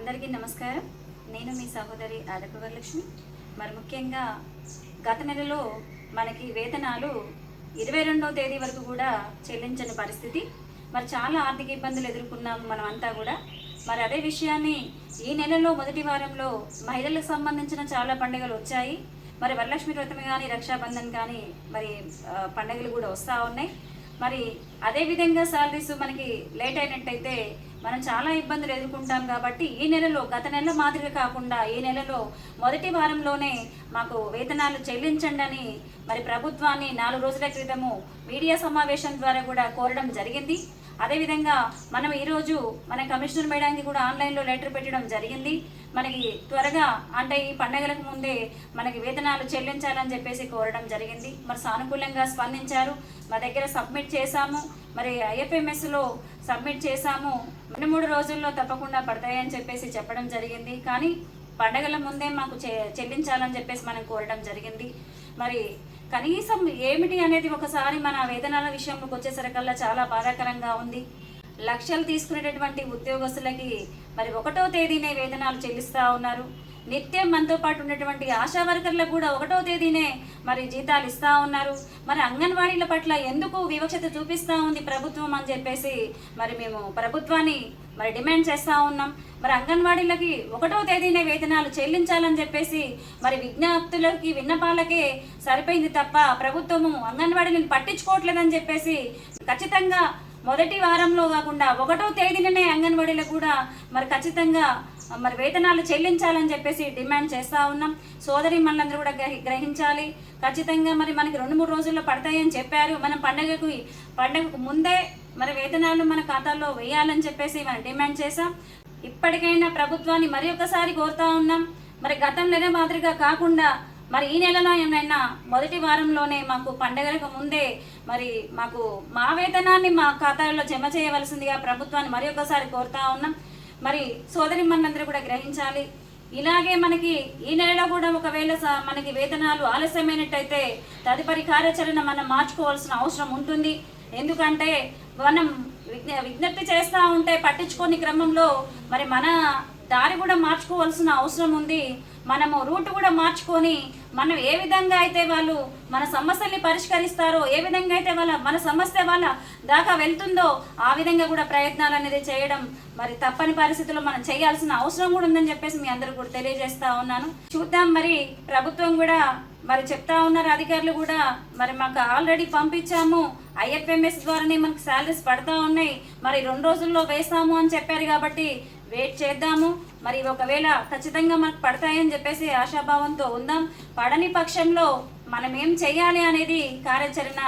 అందరికీ నమస్కారం. నేను మీ సహోదరి ఆదపు వరలక్ష్మి మరి ముఖ్యంగా గత నెలలో మనకి వేతనాలు ఇరవై రెండవ తేదీ వరకు కూడా చెల్లించని పరిస్థితి. మరి చాలా ఆర్థిక ఇబ్బందులు ఎదుర్కొన్నాము మనం అంతా కూడా. మరి అదే విషయాన్ని ఈ నెలలో మొదటి వారంలో మహిళలకు సంబంధించిన చాలా పండుగలు వచ్చాయి. మరి వరలక్ష్మి వ్రతం కానీ రక్షాబంధన్ కానీ మరి పండుగలు కూడా వస్తూ ఉన్నాయి. మరి అదే విధంగా శాలరీస్ మనకి లేట్ అయినట్టయితే మనం చాలా ఇబ్బందులు ఎదుర్కొంటాం కాబట్టి ఈ నెలలో గత నెల మాదిరిగా కాకుండా ఈ నెలలో మొదటి వారంలోనే మాకు వేతనాలు చెల్లించండి అని మరి ప్రభుత్వాన్ని నాలుగు రోజుల క్రితము మీడియా సమావేశం ద్వారా కూడా కోరడం జరిగింది. అదేవిధంగా మనం ఈరోజు మన కమిషనర్ మేడానికి కూడా ఆన్లైన్లో లెటర్ పెట్టడం జరిగింది. మనకి త్వరగా అంటే ఈ పండగలకు ముందే మనకి వేతనాలు చెల్లించాలని చెప్పేసి కోరడం జరిగింది. మరి సానుకూలంగా స్పందించారు. మా దగ్గర సబ్మిట్ చేశాము. మరి ఐఎఫ్ఎంఎస్లో సబ్మిట్ చేశాము. రెండు మూడు రోజుల్లో తప్పకుండా పడతాయని చెప్పేసి చెప్పడం జరిగింది. కానీ పండగల ముందే మాకు చె- చెల్లించాలని చెప్పేసి మనం కోరడం జరిగింది. మరి కనీసం ఏమిటి అనేది ఒకసారి మన వేతనాల విషయంలోకి వచ్చేసరికల్లా చాలా బాధాకరంగా ఉంది. లక్షలు తీసుకునేటటువంటి ఉద్యోగస్తులకి మరి ఒకటో తేదీనే వేతనాలు చెల్లిస్తూ ఉన్నారు. నిత్యం మనతో పాటు ఉన్నటువంటి ఆశా వర్కర్లకు కూడా ఒకటో తేదీనే మరి జీతాలు ఇస్తూ ఉన్నారు. మరి అంగన్వాడీల పట్ల ఎందుకు వివక్షత చూపిస్తూ ఉంది ప్రభుత్వం అని చెప్పేసి మరి మేము ప్రభుత్వాన్ని మరి డిమాండ్ చేస్తూ ఉన్నాం. మరి అంగన్వాడీలకి ఒకటో తేదీనే వేతనాలు చెల్లించాలని చెప్పేసి మరి విజ్ఞప్తులకి విన్నపాలకే సరిపోయింది తప్ప ప్రభుత్వము అంగన్వాడీలను పట్టించుకోవట్లేదని చెప్పేసి ఖచ్చితంగా మొదటి వారంలో కాకుండా ఒకటో తేదీననే అంగన్వాడీలకు కూడా మరి ఖచ్చితంగా మరి వేతనాలు చెల్లించాలని చెప్పేసి డిమాండ్ చేస్తూ ఉన్నాం. సోదరి మనందరూ కూడా గ్రహించాలి. ఖచ్చితంగా మరి మనకి రెండు మూడు రోజుల్లో పడతాయని చెప్పారు. మనం పండగకు పండగకు ముందే మరి వేతనాలు మన ఖాతాల్లో వేయాలని చెప్పేసి మనం డిమాండ్ చేశాం. ఇప్పటికైనా ప్రభుత్వాన్ని మరి ఒకసారి కోరుతా ఉన్నాం. మరి గతంలోనే మాదిరిగా కాకుండా మరి ఈ నెలలో ఏమైనా మొదటి వారంలోనే మాకు పండగలకు ముందే మరి మాకు మా వేతనాన్ని మా ఖాతాలో జమ చేయవలసిందిగా ప్రభుత్వాన్ని మరి ఒకసారి కోరుతా ఉన్నాం. మరి సోదరి మనందరూ కూడా గ్రహించాలి. ఇలాగే మనకి ఈ నెలలో కూడా ఒకవేళ స- మనకి వేతనాలు ఆలస్యమైనట్టయితే తదుపరి కార్యాచరణ మనం మార్చుకోవాల్సిన అవసరం ఉంటుంది. ఎందుకంటే మనం విజ్ఞ విజ్ఞప్తి చేస్తూ ఉంటే పట్టించుకోని క్రమంలో మరి మన దారి కూడా మార్చుకోవాల్సిన అవసరం ఉంది. మనము రూట్ కూడా మార్చుకొని మనం ఏ విధంగా అయితే వాళ్ళు మన సమస్యల్ని పరిష్కరిస్తారో ఏ విధంగా అయితే వాళ్ళ మన సమస్య వాళ్ళ దాకా వెళ్తుందో ఆ విధంగా కూడా ప్రయత్నాలు అనేది చేయడం మరి తప్పని పరిస్థితుల్లో మనం చేయాల్సిన అవసరం కూడా ఉందని చెప్పేసి మీ అందరూ కూడా తెలియజేస్తా ఉన్నాను. చూద్దాం మరి ప్రభుత్వం కూడా మరి చెప్తా ఉన్నారు అధికారులు కూడా. మరి మాకు ఆల్రెడీ పంపించాము. ఐఎఫ్ఎంఎస్ ద్వారానే మనకు శాలరీస్ పడతా ఉన్నాయి. మరి రెండు రోజుల్లో వేస్తాము అని చెప్పారు కాబట్టి వెయిట్ చేద్దాము. మరి ఒకవేళ ఖచ్చితంగా మనకు పడతాయని చెప్పేసి ఆశాభావంతో ఉందాం. పడని పక్షంలో మనం ఏం చేయాలి అనేది కార్యాచరణ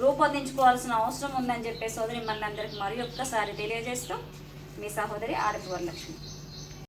రూపొందించుకోవాల్సిన అవసరం ఉందని చెప్పే సోదరి మనందరికి మరి ఒక్కసారి తెలియజేస్తూ మీ సహోదరి ఆడపు వరలక్ష్మి.